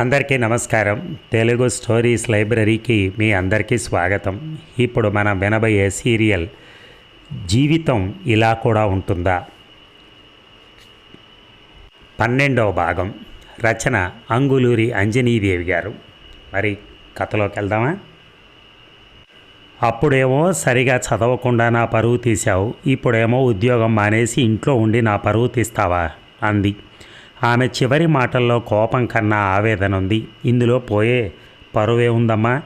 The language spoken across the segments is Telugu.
అందరికీ నమస్కారం. తెలుగు స్టోరీస్ లైబ్రరీకి మీ అందరికీ స్వాగతం. ఇప్పుడు మనం వినబోయే సీరియల్ జీవితం ఇలా కూడా ఉంటుందా? పన్నెండవ భాగం. రచన అంగులూరి అంజనీదేవి గారు. మరి కథలోకి వెళ్దామా? అప్పుడేమో సరిగా చదవకుండా నా పరువు తీశావు. ఇప్పుడేమో ఉద్యోగం మానేసి ఇంట్లో ఉండి నా పరువు తీస్తావా? అంది. ఆమె చివరి మాటల్లో కోపం కన్నా ఆవేదన ఉంది ఇందులో పోయే పరువే ఉందమ్మా.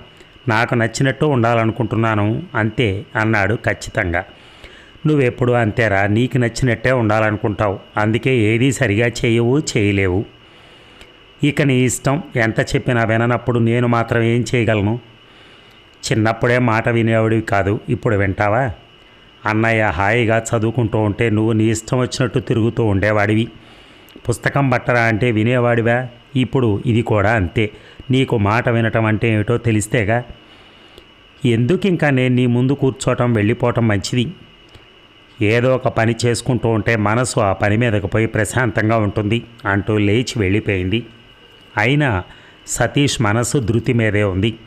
నాకు నచ్చినట్టు ఉండాలనుకుంటున్నాను అంతే అన్నాడు ఖచ్చితంగా. నువ్వెప్పుడు అంతేరా నీకు నచ్చినట్టే ఉండాలనుకుంటావు. అందుకే ఏదీ సరిగా చేయవు చేయలేవు. ఇక నీ ఇష్టం. ఎంత చెప్పినా విననప్పుడు నేను మాత్రం ఏం చేయగలను? చిన్నప్పుడే మాట వినేవాడివి కాదు. ఇప్పుడు వింటావా? అన్నయ్య హాయిగా చదువుకుంటూ ఉంటే నువ్వు నీ ఇష్టం వచ్చినట్టు తిరుగుతూ ఉండేవాడివి. పుస్తకం బట్టరా అంటే వినేవాడివా? ఇప్పుడు ఇది కూడా అంతే. నీకు మాట వినటం అంటే ఏమిటో తెలిస్తేగా? ఎందుకు ఇంకా నేను నీ ముందు కూర్చోటం వెళ్ళిపోవటం మంచిది? ఏదో ఒక పని చేసుకుంటూ ఉంటే మనసు ఆ పని మీదకు పోయి ప్రశాంతంగా ఉంటుంది అంటూ లేచి వెళ్ళిపోయింది. అయినా సతీష్ మనసు ధృతి మీదే ఉంది.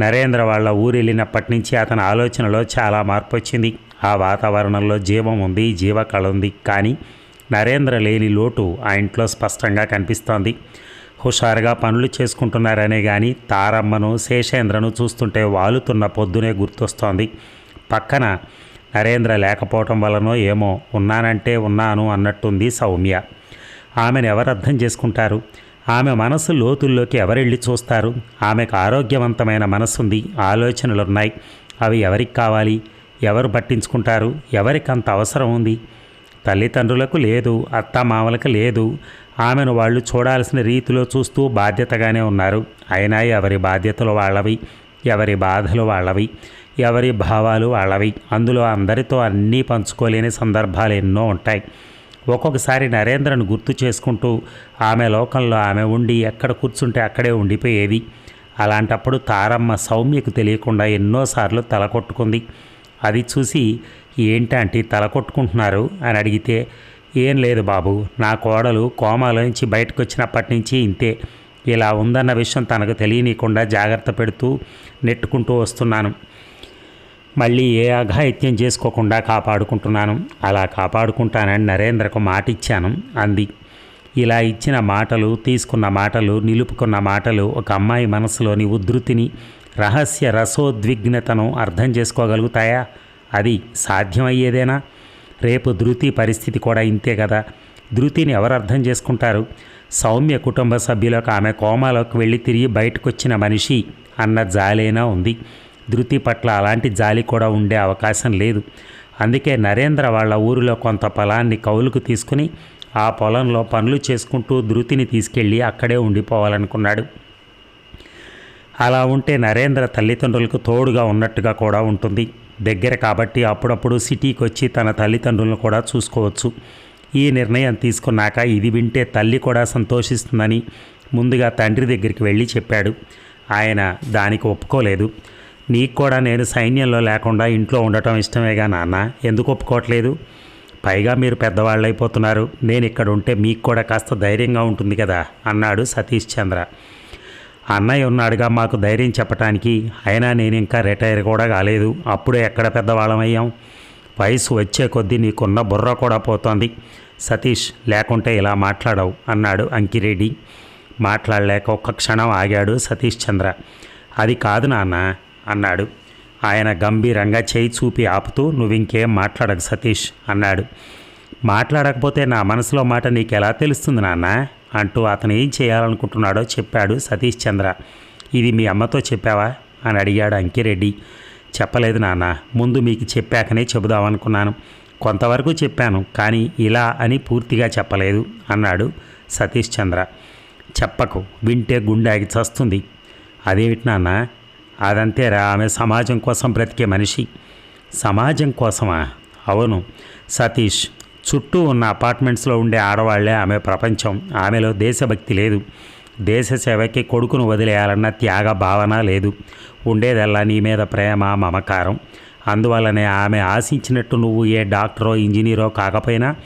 నరేంద్ర వాళ్ళ ఊరు వెళ్ళినప్పటి నుంచి అతని ఆలోచనలో చాలా మార్పు వచ్చింది ఆ వాతావరణంలో జీవం ఉంది జీవకళ ఉంది. కానీ నరేంద్ర లేని లోటు ఆ ఇంట్లో స్పష్టంగా కనిపిస్తోంది. హుషారుగా పనులు చేసుకుంటున్నారనే కానీ తారమ్మను శేషేంద్రను చూస్తుంటే వాలుతున్న పొద్దునే గుర్తొస్తోంది. పక్కన నరేంద్ర లేకపోవటం వలనో ఏమో ఉన్నానంటే ఉన్నాను అన్నట్టుంది సౌమ్య. ఆమెను ఎవరు అర్థం చేసుకుంటారు? ఆమె మనసు లోతుల్లోకి ఎవరెళ్ళి చూస్తారు? ఆమెకు ఆరోగ్యవంతమైన మనసుంది ఆలోచనలున్నాయి. అవి ఎవరికి కావాలి? ఎవరు పట్టించుకుంటారు? ఎవరికి అంత అవసరం ఉంది? తల్లిదండ్రులకు లేదు అత్తమామలకు లేదు. ఆమెను వాళ్ళు చూడాల్సిన రీతిలో చూస్తూ బాధ్యతగానే ఉన్నారు. అయినా ఎవరి బాధ్యతలు వాళ్ళవి ఎవరి బాధలు వాళ్ళవి ఎవరి భావాలు వాళ్ళవి. అందులో అందరితో అన్నీ పంచుకోలేని సందర్భాలు ఎన్నో ఉంటాయి. ఒక్కొక్కసారి నరేంద్రను గుర్తు చేసుకుంటూ ఆమె లోకంలో ఆమె ఉండి ఎక్కడ కూర్చుంటే అక్కడే ఉండిపోయేది. అలాంటప్పుడు తారమ్మ సౌమ్యకు తెలియకుండా ఎన్నోసార్లు తల కొట్టుకుంది అది చూసి ఏంటంటే తల కొట్టుకుంటున్నారు? అని అడిగితే ఏం లేదు బాబు నా కోడలు కోమాలోంచి బయటకు వచ్చినప్పటి నుంచి ఇంతే. ఇలా ఉందన్న విషయం తనకు తెలియనీయకుండా జాగ్రత్త పెడుతూ నెట్టుకుంటూ వస్తున్నాను. మళ్ళీ ఏ అఘాయిత్యం చేసుకోకుండా కాపాడుకుంటున్నాను. అలా కాపాడుకుంటానని నరేంద్రకు మాట ఇచ్చాను అంది. ఇలా ఇచ్చిన మాటలు తీసుకున్న మాటలు నిలుపుకున్న మాటలు ఒక అమ్మాయి మనసులోని ఉధృతిని రహస్య రసోద్విగ్నతను అర్థం చేసుకోగలుగుతాయా? అది సాధ్యమయ్యేదేనా? రేపు ధృతి పరిస్థితి కూడా ఇంతే కదా. ధృతిని ఎవరు అర్థం చేసుకుంటారు? సౌమ్య కుటుంబ సభ్యులకు ఆమె కోమాలోకి వెళ్ళి తిరిగి బయటకొచ్చిన మనిషి అన్న జాలేనా ఉంది. ధృతి పట్ల అలాంటి జాలి కూడా ఉండే అవకాశం లేదు. అందుకే నరేంద్ర వాళ్ళ ఊరిలో కొంత పొలాన్ని కౌలుకు తీసుకుని ఆ పొలంలో పనులు చేసుకుంటూ ధృతిని తీసుకెళ్ళి అక్కడే ఉండిపోవాలనుకున్నాడు. అలా ఉంటే నరేంద్ర తల్లిదండ్రులకు తోడుగా ఉన్నట్టుగా కూడా ఉంటుంది. దగ్గర కాబట్టి అప్పుడప్పుడు సిటీకి వచ్చి తన తల్లిదండ్రులను కూడా చూసుకోవచ్చు. ఈ నిర్ణయం తీసుకున్నాక ఇది వింటే తల్లి కూడా సంతోషిస్తుందని ముందుగా తండ్రి దగ్గరికి వెళ్ళి చెప్పాడు. ఆయన దానికి ఒప్పుకోలేదు. నీకు కూడా నేను సైన్యంలో లేకుండా ఇంట్లో ఉండటం ఇష్టమేగా నాన్న? ఎందుకు ఒప్పుకోవట్లేదు? పైగా మీరు పెద్దవాళ్ళు అయిపోతున్నారు నేను ఇక్కడ ఉంటే మీకు కూడా కాస్త ధైర్యంగా ఉంటుంది కదా? అన్నాడు సతీష్ చంద్ర. అన్నయ్య ఉన్నాడుగా మాకు ధైర్యం చెప్పటానికి. అయినా నేను ఇంకా రిటైర్ కూడా కాలేదు. అప్పుడే ఎక్కడ పెద్దవాళ్ళమయ్యాం? వయసు వచ్చే కొద్దీ నీకున్న బుర్ర కూడా పోతోంది. సతీష్ లేకుంటే ఇలా మాట్లాడవు అన్నాడు అంకిరెడ్డి. మాట్లాడలేక ఒక్క క్షణం ఆగాడు సతీష్ చంద్ర. అది కాదు నాన్న అన్నాడు. ఆయన గంభీరంగా చేయి చూపి ఆపుతూ నువ్వింకేం మాట్లాడకు సతీష్ అన్నాడు. మాట్లాడకపోతే నా మనసులో మాట నీకు ఎలా తెలుస్తుంది నాన్న? అంటూ అతను ఏం చేయాలనుకుంటున్నాడో చెప్పాడు సతీష్ చంద్ర. ఇది మీ అమ్మతో చెప్పావా? అని అడిగాడు అంకిరెడ్డి. చెప్పలేదు నాన్న. ముందు మీకు చెప్పాకనే చెబుదామనుకున్నాను. కొంతవరకు చెప్పాను కానీ ఇలా అని పూర్తిగా చెప్పలేదు అన్నాడు సతీష్ చంద్ర. చెప్పకు. వింటే గుండె ఆగి చస్తుంది. అదేమిటి నాన్న? అదంతేరా. ఆమె సమాజం కోసం బ్రతికే మనిషి. సమాజం కోసమా? అవును. సతీష్ చుట్టూ ఉన్న అపార్ట్మెంట్స్లో ఉండే ఆడవాళ్ళే ఆమె ప్రపంచం. ఆమెలో దేశభక్తి లేదు. దేశ సేవకి కొడుకును వదిలేయాలన్న త్యాగ భావన లేదు. ఉండేదల్లా నీ మీద ప్రేమ మమకారం. అందువల్లనే ఆమె ఆశించినట్టు నువ్వు ఏ డాక్టరో ఇంజనీరో కాకపోయినా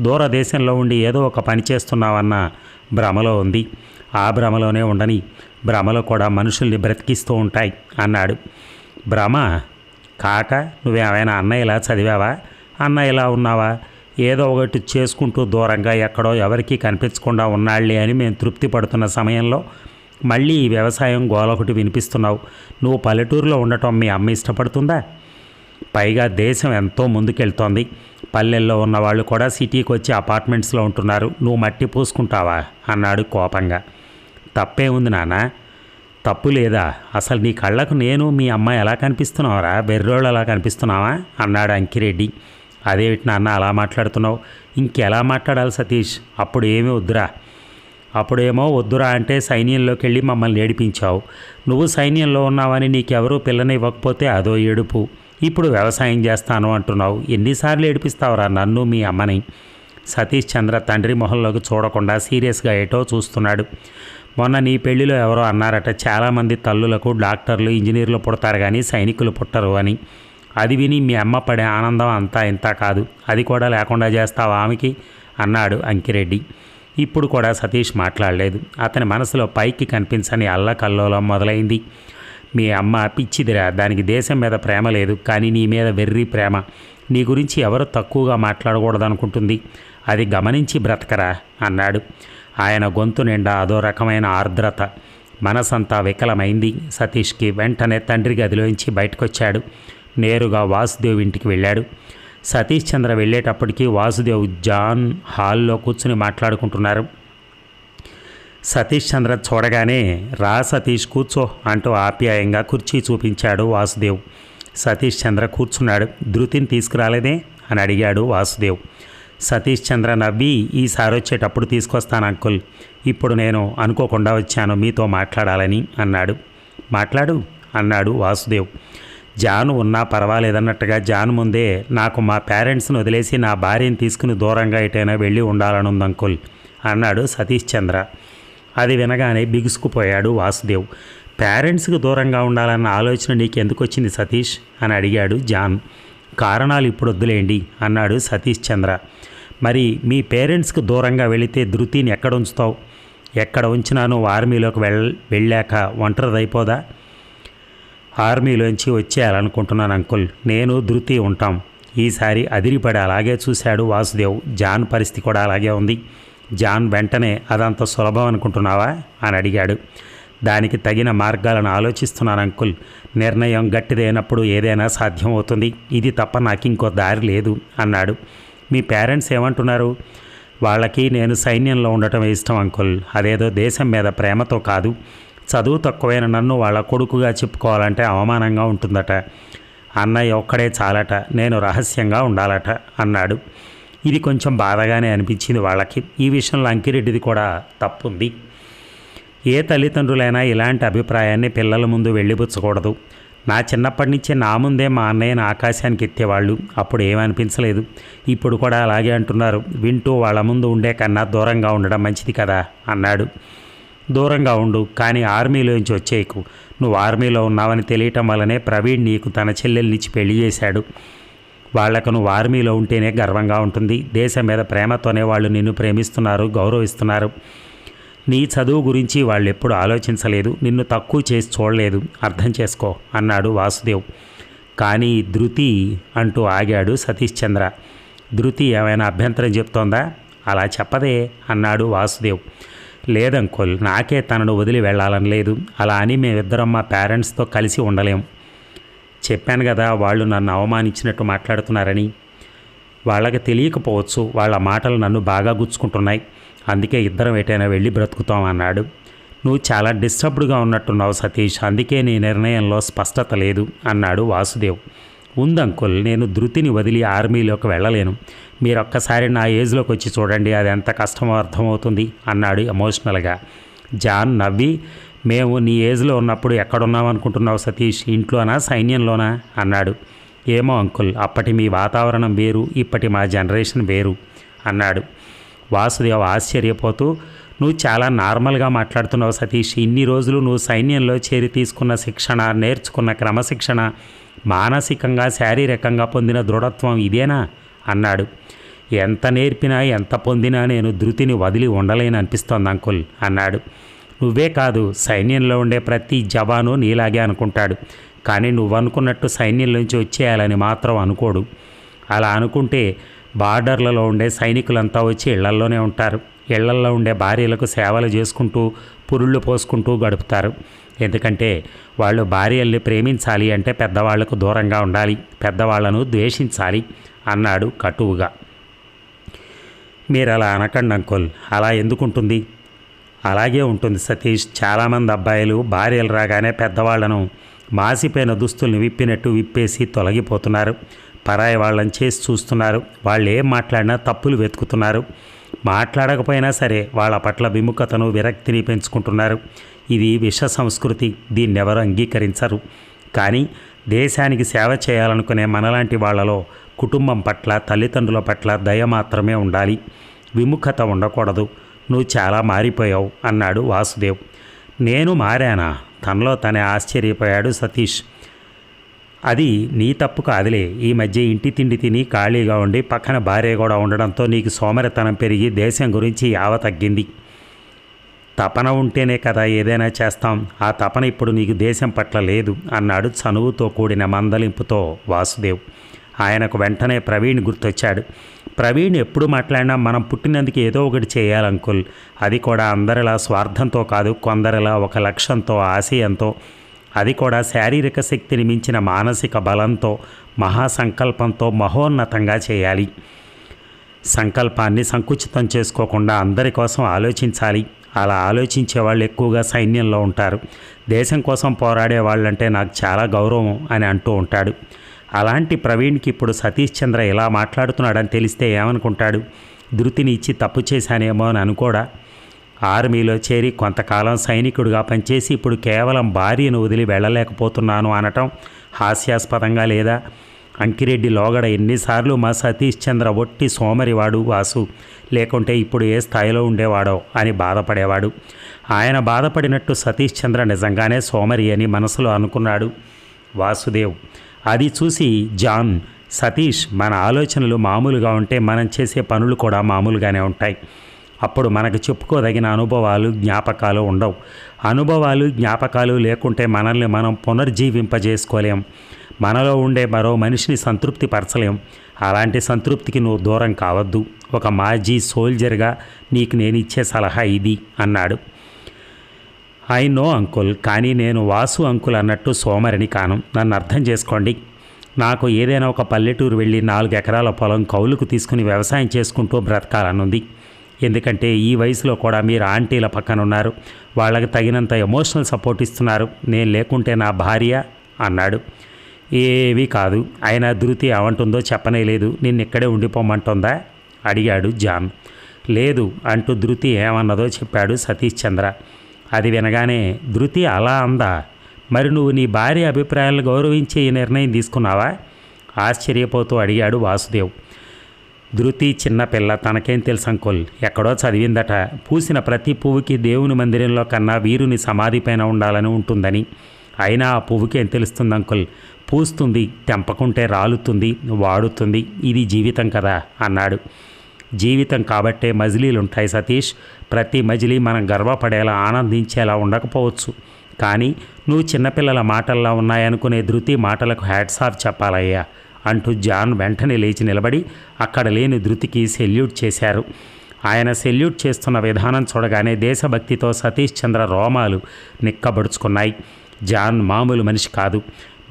దూరదేశంలో ఉండి ఏదో ఒక పని చేస్తున్నావన్న భ్రమలో ఉంది. ఆ భ్రమలోనే ఉండని భ్రమలో కూడా మనుషుల్ని బ్రతికిస్తూ ఉంటాయి అన్నాడు. భ్రమ? కాక నువ్వేమైనా అన్నయ్యలా చదివావా? అన్నయ్యలా ఉన్నావా? ఏదో ఒకటి చేసుకుంటూ దూరంగా ఎక్కడో ఎవరికీ కనిపించకుండా ఉన్నాళ్ళే అని మేము తృప్తి పడుతున్న సమయంలో మళ్ళీ ఈ వ్యవసాయం గోలొకటి వినిపిస్తున్నావు. నువ్వు పల్లెటూరులో ఉండటం మీ అమ్మ ఇష్టపడుతుందా? పైగా దేశం ఎంతో ముందుకెళ్తోంది. పల్లెల్లో ఉన్న వాళ్ళు కూడా సిటీకి వచ్చి అపార్ట్మెంట్స్లో ఉంటున్నారు. నువ్వు మట్టి పూసుకుంటావా? అన్నాడు కోపంగా. తప్పే ఉంది నాన్న. తప్పు లేదా? అసలు నీ కళ్ళకు నేను మీ అమ్మ ఎలా కనిపిస్తున్నావరా? బెర్రోళ్ళు ఎలా కనిపిస్తున్నావా? అన్నాడు అంకిరెడ్డి. అదేమిటి నాన్న అలా మాట్లాడుతున్నావు? ఇంకెలా మాట్లాడాలి సతీష్? అప్పుడు ఏమీ వద్దురా. అప్పుడేమో వద్దురా అంటే సైన్యంలోకి వెళ్ళి మమ్మల్ని ఏడిపించావు. నువ్వు సైన్యంలో ఉన్నావని నీకెవరూ పిల్లని ఇవ్వకపోతే అదో ఏడుపు. ఇప్పుడు వ్యవసాయం చేస్తాను అంటున్నావు. ఎన్నిసార్లు ఏడిపిస్తావురా నన్ను మీ అమ్మని? సతీష్ చంద్ర తండ్రి మొహంలోకి చూడకుండా సీరియస్గా ఏటో చూస్తున్నాడు. మొన్న నీ పెళ్ళిలో ఎవరో అన్నారట చాలామంది తల్లులకు డాక్టర్లు ఇంజనీర్లు పుడతారు కానీ సైనికులు పుట్టరు అని. అది విని మీ అమ్మ పడే ఆనందం అంతా ఇంత కాదు. అది కూడా లేకుండా చేస్తావా ఆమెకి? అన్నాడు అంకిరెడ్డి. ఇప్పుడు కూడా సతీష్ మాట్లాడలేదు. అతని మనసులో పైకి కనిపించని అల్లకల్లోలం మొదలైంది. మీ అమ్మ పిచ్చిదిరా దానికి దేశం మీద ప్రేమ లేదు కానీ నీ మీద వెర్రి ప్రేమ. నీ గురించి ఎవరు తక్కువగా మాట్లాడకూడదనుకుంటుంది. అది గమనించి బ్రతకరా అన్నాడు. ఆయన గొంతు నిండా అదో రకమైన ఆర్ద్రత. మనసంతా వికలమైంది. సతీష్కి వెంటనే తండ్రి గదిలోంచి బయటకొచ్చాడు. నేరుగా వాసుదేవ్ ఇంటికి వెళ్ళాడు. సతీష్ చంద్ర వెళ్ళేటప్పటికి వాసుదేవ్ జాన్ హాల్లో కూర్చుని మాట్లాడుకుంటున్నారు. సతీష్ చంద్ర చూడగానే రా సతీష్ కూర్చో అంటూ ఆప్యాయంగా కుర్చీ చూపించాడు వాసుదేవ్. సతీష్ చంద్ర కూర్చున్నాడు. ధృతిని తీసుకురాలేదే? అని అడిగాడు వాసుదేవ్. సతీష్ చంద్ర నవ్వి ఈసారి వచ్చేటప్పుడు తీసుకొస్తాను అంకుల్. ఇప్పుడు నేను అనుకోకుండా వచ్చాను మీతో మాట్లాడాలని అన్నాడు. మాట్లాడు అన్నాడు వాసుదేవ్. జాను ఉన్నా పర్వాలేదన్నట్టుగా జాను ముందే నాకు మా పేరెంట్స్ని వదిలేసి నా భార్యను తీసుకుని దూరంగా ఎటైనా వెళ్ళి ఉండాలనుంది అంకుల్ అన్నాడు సతీష్ చంద్ర. అది వినగానే బిగుసుకుపోయాడు వాసుదేవ్. పేరెంట్స్కి దూరంగా ఉండాలన్న ఆలోచన నీకు ఎందుకు వచ్చింది సతీష్? అని అడిగాడు జాన్. కారణాలు ఇప్పుడు వద్దులేండి అన్నాడు సతీష్ చంద్ర. మరి మీ పేరెంట్స్కి దూరంగా వెళితే ధృతిని ఎక్కడ ఉంచుతావు? ఎక్కడ ఉంచినా నువ్వు ఆర్మీలోకి వెళ్ వెళ్ళాక ఒంటరిదైపోదా? ఆర్మీలోంచి వచ్చేయాలనుకుంటున్నాను అంకుల్. నేను ధృతి ఉంటాం. ఈసారి అదిరిపడి అలాగే చూశాడు వాసుదేవ్. జాన్ పరిస్థితి కూడా అలాగే ఉంది. జాన్ వెంటనే అదంత సులభం అనుకుంటున్నావా? అని అడిగాడు. దానికి తగిన మార్గాలను ఆలోచిస్తున్నాను అంకుల్. నిర్ణయం గట్టిదైనప్పుడు ఏదైనా సాధ్యం అవుతుంది ఇది తప్ప నాకు ఇంకో దారి లేదు అన్నాడు. మీ పేరెంట్స్ ఏమంటున్నారు? వాళ్ళకి నేను సైన్యంలో ఉండటం ఇష్టం అంకుల్. అదేదో దేశం మీద ప్రేమతో కాదు. చదువు తక్కువైన నన్ను వాళ్ళ కొడుకుగా చెప్పుకోవాలంటే అవమానంగా ఉంటుందట. అన్నయ్య ఒక్కడే చాలట నేను రహస్యంగా ఉండాలట అన్నాడు. ఇది కొంచెం బాధగానే అనిపించింది వాళ్ళకి. ఈ విషయంలో అంకిరెడ్డిది కూడా తప్పుంది. ఏ తల్లిదండ్రులైనా ఇలాంటి అభిప్రాయాన్ని పిల్లల ముందు వెళ్ళిపుచ్చకూడదు. నా చిన్నప్పటి నుంచే నా ముందే మా అన్నయ్యను ఆకాశానికి ఎత్తేవాళ్ళు. అప్పుడు ఏమనిపించలేదు. ఇప్పుడు కూడా అలాగే అంటున్నారు. వింటూ వాళ్ళ ముందు ఉండే కన్నా దూరంగా ఉండడం మంచిది కదా అన్నాడు. దూరంగా ఉండు కానీ ఆర్మీలోంచి వచ్చేయకు. నువ్వు ఆర్మీలో ఉన్నావని తెలియటం వల్లనే ప్రవీణ్ నీకు తన చెల్లెల్నిచ్చి పెళ్ళి చేశాడు. వాళ్ళకు నువ్వు ఆర్మీలో ఉంటేనే గర్వంగా ఉంటుంది. దేశం మీద ప్రేమతోనే వాళ్ళు నిన్ను ప్రేమిస్తున్నారు గౌరవిస్తున్నారు. నీ చదువు గురించి వాళ్ళు ఎప్పుడు ఆలోచించలేదు. నిన్ను తక్కువ చేసి చూడలేదు. అర్థం చేసుకో అన్నాడు వాసుదేవ్. కానీ ధృతి అంటూ ఆగాడు సతీష్ చంద్ర. ధృతి ఏమైనా అభ్యంతరం చెప్తోందా? అలా చెప్పదే అన్నాడు వాసుదేవ్. లేదంకుల్ నాకే తనను వదిలి వెళ్ళాలని లేదు. అలా అని మేమిద్దరం మా పేరెంట్స్తో కలిసి ఉండలేం. చెప్పాను కదా వాళ్ళు నన్ను అవమానించినట్టు మాట్లాడుతున్నారని. వాళ్ళకి తెలియకపోవచ్చు వాళ్ళ మాటలు నన్ను బాగా గుచ్చుకుంటున్నాయి. అందుకే ఇద్దరం ఎటైనా వెళ్ళి బ్రతుకుతాం అన్నాడు. నువ్వు చాలా డిస్టర్బ్డ్గా ఉన్నట్టున్నావు సతీష్ అందుకే నీ నిర్ణయంలో స్పష్టత లేదు అన్నాడు వాసుదేవ్. ఉంది అంకుల్ నేను ధృతిని వదిలి ఆర్మీలోకి వెళ్ళలేను. మీరు ఒక్కసారి నా ఏజ్లోకి వచ్చి చూడండి అది ఎంత కష్టమో అర్థమవుతుంది అన్నాడు ఎమోషనల్గా. జాన్ నవ్వి మేము నీ ఏజ్లో ఉన్నప్పుడు ఎక్కడున్నాం అనుకుంటున్నావు సతీష్? ఇంట్లోనా? సైన్యంలోనా? అన్నాడు. ఏమో అంకుల్ అప్పటి మీ వాతావరణం వేరు ఇప్పటి మా జనరేషన్ వేరు అన్నాడు. వాసుదేవ్ ఆశ్చర్యపోతూ నువ్వు చాలా నార్మల్గా మాట్లాడుతున్నావు సతీష్. ఇన్ని రోజులు నువ్వు సైన్యంలో చేరి తీసుకున్న శిక్షణ నేర్చుకున్న క్రమశిక్షణ మానసికంగా శారీరకంగా పొందిన దృఢత్వం ఇదేనా? అన్నాడు. ఎంత నేర్పినా ఎంత పొందినా నేను ధృతిని వదిలి ఉండలేని అనిపిస్తోంది అంకుల్ అన్నాడు. నువ్వే కాదు సైన్యంలో ఉండే ప్రతి జవాను నీలాగే అనుకుంటాడు. కానీ నువ్వు అనుకున్నట్టు సైన్యంలోంచి వచ్చేయాలని మాత్రం అనుకోడు. అలా అనుకుంటే బార్డర్లలో ఉండే సైనికులంతా వచ్చి ఇళ్ళల్లోనే ఉంటారు. ఇళ్ళల్లో ఉండే భార్యలకు సేవలు చేసుకుంటూ పురుళ్ళు పోసుకుంటూ గడుపుతారు. ఎందుకంటే వాళ్ళు భార్యల్ని ప్రేమించాలి అంటే పెద్దవాళ్ళకు దూరంగా ఉండాలి పెద్దవాళ్ళను ద్వేషించాలి అన్నాడు కటువుగా. మీరు అలా అనకండి అంకుల్. అలా ఎందుకుంటుంది? అలాగే ఉంటుంది సతీష్. చాలామంది అబ్బాయిలు భార్యలు రాగానే పెద్దవాళ్ళను మాసిపోయిన దుస్తుల్ని విప్పినట్టు విప్పేసి తొలగిపోతున్నారు. పరాయి వాళ్ళని చేసి చూస్తున్నారు. వాళ్ళు ఏం మాట్లాడినా తప్పులు వెతుకుతున్నారు. మాట్లాడకపోయినా సరే వాళ్ళ పట్ల విముఖతను విరక్తిని పెంచుకుంటున్నారు. ఇది విష సంస్కృతి. దీన్ని ఎవరు అంగీకరించరు. కానీ దేశానికి సేవ చేయాలనుకునే మనలాంటి వాళ్ళలో కుటుంబం పట్ల తల్లిదండ్రుల పట్ల దయ మాత్రమే ఉండాలి. విముఖత ఉండకూడదు. నువ్వు చాలా మారిపోయావు అన్నాడు వాసుదేవ్. నేను మారానా? తనలో తనే ఆశ్చర్యపోయాడు సతీష్. అది నీ తప్పు కాదులే. ఈ మధ్య ఇంటి తిండి తిని ఖాళీగా ఉండి పక్కన భార్య కూడా ఉండడంతో నీకు సోమరితనం పెరిగి దేశం గురించి యావ తగ్గింది. తపన ఉంటేనే కదా ఏదైనా చేస్తాం. ఆ తపన ఇప్పుడు నీకు దేశం పట్ల లేదు అన్నాడు చనువుతో కూడిన మందలింపుతో వాసుదేవ్. ఆయనకు వెంటనే ప్రవీణ్ గుర్తొచ్చాడు. ప్రవీణ్ ఎప్పుడు మాట్లాడినా మనం పుట్టినందుకు ఏదో ఒకటి చేయాలంకుల్ అది కూడా అందరిలా స్వార్థంతో కాదు కొందరిలా ఒక లక్ష్యంతో ఆశయంతో. అది కూడా శారీరక శక్తిని మించిన మానసిక బలంతో మహాసంకల్పంతో మహోన్నతంగా చేయాలి. సంకల్పాన్ని సంకుచితం చేసుకోకుండా అందరి కోసం ఆలోచించాలి. అలా ఆలోచించే వాళ్ళు ఎక్కువగా సైన్యంలో ఉంటారు. దేశం కోసం పోరాడే వాళ్ళంటే నాకు చాలా గౌరవం అని అంటూ ఉంటాడు. అలాంటి ప్రవీణ్కి ఇప్పుడు సతీష్ చంద్ర ఇలా మాట్లాడుతున్నాడని తెలిస్తే ఏమనుకుంటాడు? ధృతిని ఇచ్చి తప్పు చేశానేమో అని అనుకోడా? ఆర్మీలో చేరి కొంతకాలం సైనికుడిగా పనిచేసి ఇప్పుడు కేవలం భార్యను వదిలి వెళ్ళలేకపోతున్నాను అనటం హాస్యాస్పదంగా లేదా? అంకిరెడ్డి లోగడ ఎన్నిసార్లు మా సతీష్ చంద్ర ఒట్టి సోమరివాడు వాసు లేకుంటే ఇప్పుడు ఏ స్థాయిలో ఉండేవాడో అని బాధపడేవాడు. ఆయన బాధపడినట్టు సతీష్ చంద్ర నిజంగానే సోమరి అని మనసులో అనుకున్నాడు. వాసుదేవ్ అది చూసి జాన్ సతీష్ మన ఆలోచనలు మామూలుగా ఉంటే మనం చేసే పనులు కూడా మామూలుగానే ఉంటాయి. అప్పుడు మనకు చెప్పుకోదగిన అనుభవాలు జ్ఞాపకాలు ఉండవు. అనుభవాలు జ్ఞాపకాలు లేకుంటే మనల్ని మనం పునర్జీవింపజేసుకోలేం. మనలో ఉండే మరో మనిషిని సంతృప్తి పరచలేం. అలాంటి సంతృప్తికి నువ్వు దూరం కావద్దు. ఒక మాజీ సోల్జర్గా నీకు నేను ఇచ్చే సలహా ఇది అన్నాడు. ఐ నో అంకుల్ కానీ నేను వాసు అంకుల్ అన్నట్టు సోమరిని కాను. నన్ను అర్థం చేసుకోండి. నాకు ఏదైనా ఒక పల్లెటూరు వెళ్ళి నాలుగు ఎకరాల పొలం కౌలుకు తీసుకుని వ్యవసాయం చేసుకుంటూ బ్రతకాలనుంది. ఎందుకంటే ఈ వయసులో కూడా మీరు ఆంటీల పక్కన ఉన్నారు వాళ్ళకి తగినంత ఎమోషనల్ సపోర్ట్ ఇస్తున్నారు. నేను లేకుంటే నా భార్య అన్నాడు. ఏవి కాదు. అయినా ధృతి ఏమంటుందో చెప్పనే లేదు. నిన్ను ఇక్కడే ఉండిపోమంటుందా? అడిగాడు జాన్. లేదు అంటూ ధృతి ఏమన్నదో చెప్పాడు సతీష్ చంద్ర. అది వినగానే ధృతి అలా అందా? మరి నువ్వు నీ భార్య అభిప్రాయాలను గౌరవించి ఈ నిర్ణయం తీసుకున్నావా? ఆశ్చర్యపోతూ అడిగాడు వాసుదేవ్. ధృతి చిన్నపిల్ల తనకేం తెలుసు అంకుల్? ఎక్కడో చదివిందట. పూసిన ప్రతి పువ్వుకి దేవుని మందిరంలో కన్నా వీరుని సమాధిపైన ఉండాలని ఉంటుందని. అయినా ఆ పువ్వుకేం తెలుస్తుంది అంకుల్? పూస్తుంది తెంపకుంటే రాలుతుంది వాడుతుంది. ఇది జీవితం కదా అన్నాడు. జీవితం కాబట్టే మజిలీలు ఉంటాయి సతీష్. ప్రతి మజిలీ మనం గర్వపడేలా ఆనందించేలా ఉండకపోవచ్చు. కానీ నువ్వు చిన్నపిల్లల మాటల్లో ఉన్నాయనుకునే ధృతి మాటలకు హ్యాట్స్ ఆఫ్ చెప్పాలయ్యా అంటూ జాన్ వెంటనే లేచి నిలబడి అక్కడ లేని ధృతికి సెల్యూట్ చేశారు. ఆయన సెల్యూట్ చేస్తున్న విధానం చూడగానే దేశభక్తితో సతీష్ చంద్ర రోమాలు నిక్కబడుచుకున్నాయి. జాన్ మామూలు మనిషి కాదు.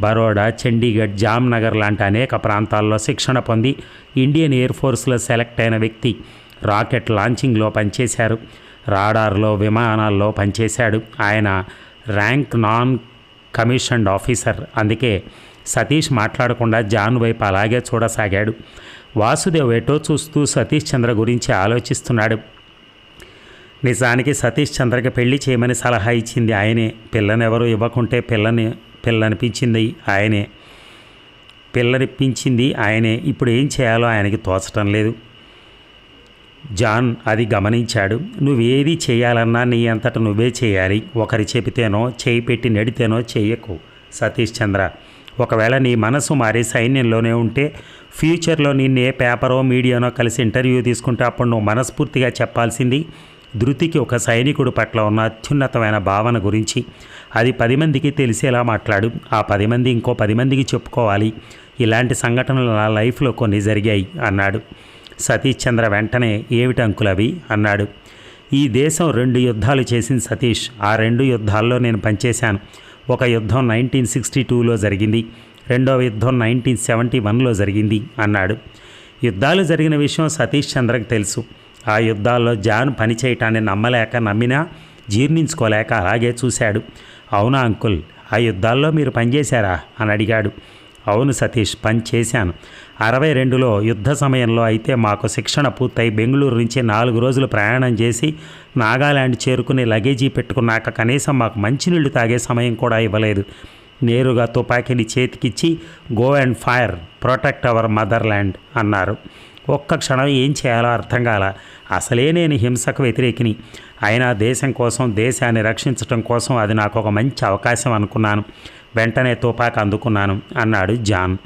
బరోడా చండీగఢ్ జామ్నగర్ లాంటి అనేక ప్రాంతాల్లో శిక్షణ పొంది ఇండియన్ ఎయిర్ ఫోర్స్లో సెలెక్ట్ అయిన వ్యక్తి రాకెట్ లాంచింగ్లో పనిచేశారు. రాడార్లో విమానాల్లో పనిచేశాడు. ఆయన ర్యాంక్ నాన్ కమిషన్డ్ ఆఫీసర్. అందుకే సతీష్ మాట్లాడకుండా జాన్ వైపు అలాగే చూడసాగాడు. వాసుదేవ్ ఎటో చూస్తూ సతీష్ చంద్ర గురించి ఆలోచిస్తున్నాడు. నిజానికి సతీష్ చంద్రకి పెళ్ళి చేయమని సలహా ఇచ్చింది ఆయనే. పిల్లనెవరూ ఇవ్వకుంటే పిల్లని పిల్లనిపించింది ఆయనే. పిల్లనిపించింది ఆయనే. ఇప్పుడు ఏం చేయాలో ఆయనకి తోచటం లేదు. జాన్ అది గమనించాడు. నువ్వేది చేయాలన్నా నీ అంతట నువ్వే చేయాలి. ఒకరి చెబితేనో చేయి పెట్టి నడితేనో చెయ్యకు సతీష్ చంద్ర. ఒకవేళ నీ మనసు మారి సైన్యంలోనే ఉంటే ఫ్యూచర్లో నిన్ను ఏ పేపరో మీడియానో కలిసి ఇంటర్వ్యూ తీసుకుంటే అప్పుడు నువ్వు మనస్ఫూర్తిగా చెప్పాల్సింది ధృతికి ఒక సైనికుడు పట్ల ఉన్న అత్యున్నతమైన భావన గురించి. అది పది మందికి తెలిసేలా మాట్లాడు. ఆ పది మంది ఇంకో పది మందికి చెప్పుకోవాలి. ఇలాంటి సంఘటనలు నా లైఫ్లో కొన్ని జరిగాయి అన్నాడు. సతీష్ చంద్ర వెంటనే ఏమిటి అంకులవి అన్నాడు. ఈ దేశం రెండు యుద్ధాలు చేసింది సతీష్. ఆ రెండు యుద్ధాల్లో నేను పనిచేశాను. ఒక యుద్ధం నైన్టీన్ సిక్స్టీ టూలో జరిగింది. రెండవ యుద్ధం నైన్టీన్ సెవెంటీ వన్లో జరిగింది అన్నాడు. యుద్ధాలు జరిగిన విషయం సతీష్ చంద్రకు తెలుసు. ఆ యుద్ధాల్లో జాన్ పనిచేయటాన్ని నమ్మలేక నమ్మినా జీర్ణించుకోలేక అలాగే చూశాడు. అవునా అంకుల్ ఆ యుద్ధాల్లో మీరు పనిచేశారా? అని అడిగాడు. అవును సతీష్ పని చేశాను. అరవై రెండులో యుద్ధ సమయంలో అయితే మాకు శిక్షణ పూర్తయి బెంగళూరు నుంచి నాలుగు రోజులు ప్రయాణం చేసి నాగాలాండ్ చేరుకుని లగేజీ పెట్టుకున్నాక కనీసం మాకు మంచినీళ్ళు తాగే సమయం కూడా ఇవ్వలేదు. నేరుగా తుపాకీని చేతికిచ్చి go and fire protect our motherland అన్నారు. ఒక్క క్షణం ఏం చేయాలో అర్థం కాల. అసలే నేను హింసకు వ్యతిరేకిని. అయినా దేశం కోసం దేశాన్ని రక్షించడం కోసం అది నాకు ఒక మంచి అవకాశం అనుకున్నాను. వెంటనే తుపాకు అందుకున్నాను అన్నాడు జాన్.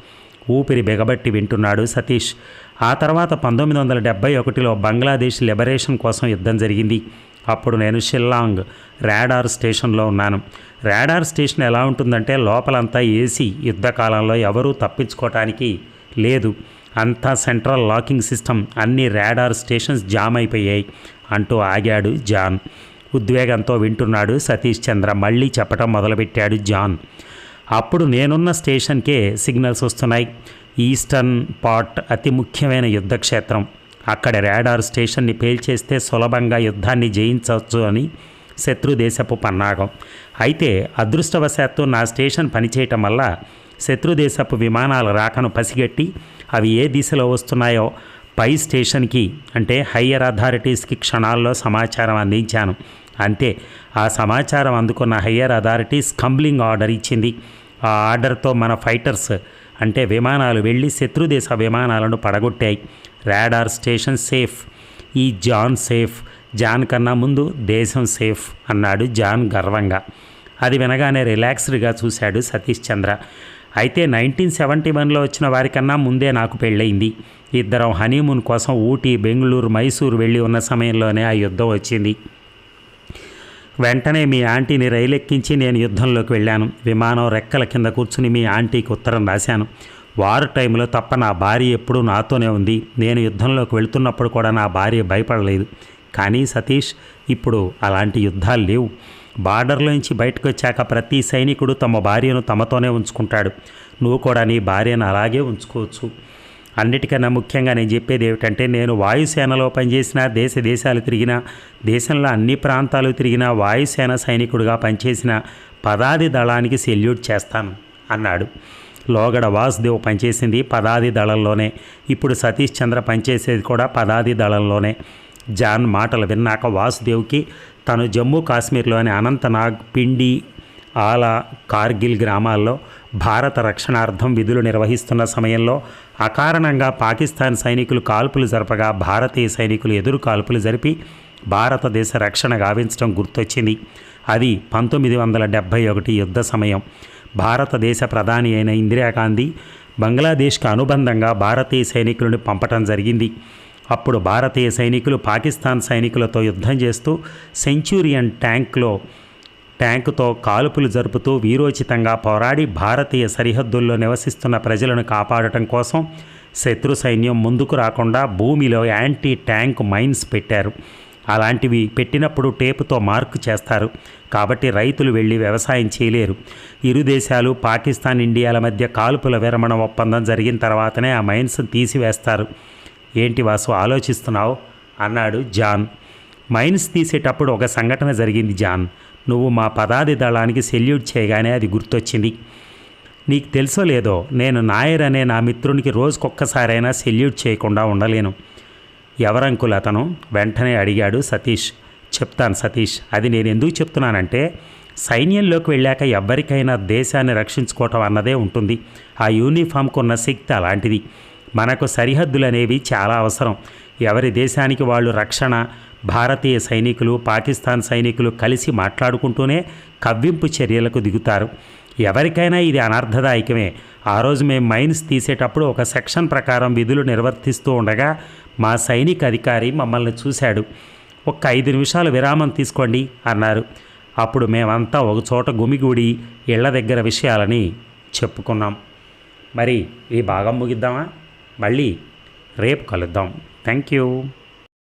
ఊపిరి బిగబట్టి వింటున్నాడు సతీష్. ఆ తర్వాత పంతొమ్మిది వందల డెబ్బై ఒకటిలో బంగ్లాదేశ్ లిబరేషన్ కోసం యుద్ధం జరిగింది. అప్పుడు నేను షిల్లాంగ్ రాడార్ స్టేషన్లో ఉన్నాను. రాడార్ స్టేషన్ ఎలా ఉంటుందంటే లోపలంతా ఏసీ యుద్ధకాలంలో ఎవరూ తప్పించుకోవటానికి లేదు. అంతా సెంట్రల్ లాకింగ్ సిస్టమ్. అన్ని రాడార్ స్టేషన్స్ జామ్ అయిపోయాయి అంటూ ఆగాడు జాన్. ఉద్వేగంతో వింటున్నాడు సతీష్ చంద్ర. మళ్ళీ చెప్పటం మొదలుపెట్టాడు జాన్. అప్పుడు నేనున్న స్టేషన్కే సిగ్నల్స్ వస్తున్నాయి. ఈస్టర్న్ పార్ట్ అతి ముఖ్యమైన యుద్ధక్షేత్రం. అక్కడ రాడార్ స్టేషన్ని పేల్చేస్తే సులభంగా యుద్ధాన్ని జయించవచ్చు అని శత్రుదేశపు పన్నాగం. అయితే అదృష్టవశాత్తు నా స్టేషన్ పనిచేయటం వల్ల శత్రుదేశపు విమానాల రాకను పసిగట్టి అవి ఏ దిశలో వస్తున్నాయో పై స్టేషన్కి అంటే హయ్యర్ అథారిటీస్కి క్షణాల్లో సమాచారం అందించాను. అంతే ఆ సమాచారం అందుకున్న హయ్యర్ అథారిటీస్ కంబ్లింగ్ ఆర్డర్ ఇచ్చింది. ఆ ఆర్డర్తో మన ఫైటర్స్ అంటే విమానాలు వెళ్ళి శత్రుదేశ విమానాలను పడగొట్టాయి. Radar station safe. ఈ జాన్ సేఫ్. జాన్ కన్నా ముందు దేశం సేఫ్ అన్నాడు జాన్ గర్వంగా. అది వినగానే రిలాక్స్డ్గా చూశాడు సతీష్ చంద్ర. అయితే నైన్టీన్ సెవెంటీ వన్లో వచ్చిన వారికన్నా ముందే నాకు పెళ్ళయింది. ఇద్దరం హనీమూన్ కోసం ఊటీ బెంగళూరు మైసూరు వెళ్ళి ఉన్న సమయంలోనే ఆ యుద్ధం వచ్చింది. వెంటనే మీ ఆంటీని రైలు ఎక్కించి నేను యుద్ధంలోకి వెళ్ళాను. విమానం రెక్కల కింద కూర్చుని మీ ఆంటీకి ఉత్తరం రాశాను. వారు టైంలో తప్ప నా భార్య ఎప్పుడూ నాతోనే ఉంది. నేను యుద్ధంలోకి వెళ్తున్నప్పుడు కూడా నా భార్య భయపడలేదు. కానీ సతీష్ ఇప్పుడు అలాంటి యుద్ధాలు లేవు. బార్డర్లోంచి బయటకు వచ్చాక ప్రతి సైనికుడు తమ భార్యను తమతోనే ఉంచుకుంటాడు. నువ్వు కూడా నీ భార్యను అలాగే ఉంచుకోవచ్చు. అన్నిటికన్నా ముఖ్యంగా నేను చెప్పేది ఏమిటంటే నేను వాయుసేనలో పనిచేసిన దేశ దేశాలు తిరిగిన దేశంలో అన్ని ప్రాంతాలు తిరిగిన వాయుసేన సైనికుడిగా పనిచేసిన పదాది దళానికి సెల్యూట్ చేస్తాను అన్నాడు. లోగడ వాసుదేవ్ పనిచేసింది పదాది దళంలోనే. ఇప్పుడు సతీష్ చంద్ర పనిచేసేది కూడా పదాది దళంలోనే. జాన్ మాటలు విన్నాక వాసుదేవ్కి తను జమ్మూ కాశ్మీర్లోని అనంతనాగ్ పిండి ఆలా కార్గిల్ గ్రామాల్లో భారత రక్షణార్థం విధులు నిర్వహిస్తున్న సమయంలో అకారణంగా పాకిస్తాన్ సైనికులు కాల్పులు జరపగా భారతీయ సైనికులు ఎదురు కాల్పులు జరిపి భారతదేశ రక్షణ గావించడం గుర్తొచ్చింది. అది పంతొమ్మిది వందల డెబ్భై ఒకటి యుద్ధ సమయం. భారతదేశ ప్రధాని అయిన ఇందిరాగాంధీ బంగ్లాదేశ్కు అనుబంధంగా భారతీయ సైనికులను పంపటం జరిగింది. అప్పుడు భారతీయ సైనికులు పాకిస్తాన్ సైనికులతో యుద్ధం చేస్తూ సెంచూరియన్ ట్యాంక్లో ట్యాంకుతో కాల్పులు జరుపుతూ వీరోచితంగా పోరాడి భారతీయ సరిహద్దుల్లో నివసిస్తున్న ప్రజలను కాపాడటం కోసం శత్రు సైన్యం ముందుకు రాకుండా భూమిలో యాంటీ ట్యాంక్ మైన్స్ పెట్టారు. అలాంటివి పెట్టినప్పుడు టేపుతో మార్కు చేస్తారు. కాబట్టి రైతులు వెళ్ళి వ్యవసాయం చేయలేరు. ఇరు దేశాలు పాకిస్తాన్ ఇండియాల మధ్య కాల్పుల విరమణ ఒప్పందం జరిగిన తర్వాతనే ఆ మైన్స్ తీసివేస్తారు. ఏంటి వాసు ఆలోచిస్తున్నావు? అన్నాడు జాన్. మైన్స్ తీసేటప్పుడు ఒక సంఘటన జరిగింది జాన్. నువ్వు మా పదాది దళానికి సెల్యూట్ చేయగానే అది గుర్తొచ్చింది. నీకు తెలుసో లేదో నేను నాయర్ అనే నా మిత్రునికి రోజుకొక్కసారైనా సెల్యూట్ చేయకుండా ఉండలేను. ఎవరంకుల్ అతను? వెంటనే అడిగాడు సతీష్. చెప్తాను సతీష్ అది నేను ఎందుకు చెప్తున్నానంటే సైన్యంలోకి వెళ్ళాక ఎవ్వరికైనా దేశాన్ని రక్షించుకోవటం అన్నదే ఉంటుంది. ఆ యూనిఫామ్కు ఉన్న శక్తి అలాంటిది. మనకు సరిహద్దులు అనేవి చాలా అవసరం. ఎవరి దేశానికి వాళ్ళు రక్షణ భారతీయ సైనికులు పాకిస్తాన్ సైనికులు కలిసి మాట్లాడుకుంటూనే కవ్వింపు చర్యలకు దిగుతారు. ఎవరికైనా ఇది అనర్థదాయకమే ఆ రోజు మేము మైన్స్ తీసేటప్పుడు ఒక సెక్షన్ ప్రకారం విధులు నిర్వర్తిస్తూ ఉండగా మా సైనిక అధికారి మమ్మల్ని చూశాడు. ఒక్క ఐదు నిమిషాలు విరామం తీసుకోండి అన్నారు. అప్పుడు మేమంతా ఒక చోట గుమిగూడి ఇళ్ళ దగ్గర విషయాలని చెప్పుకున్నాం. మరి ఈ భాగం ముగిద్దామా? మళ్ళీ రేపు కలుద్దాం. Thank you.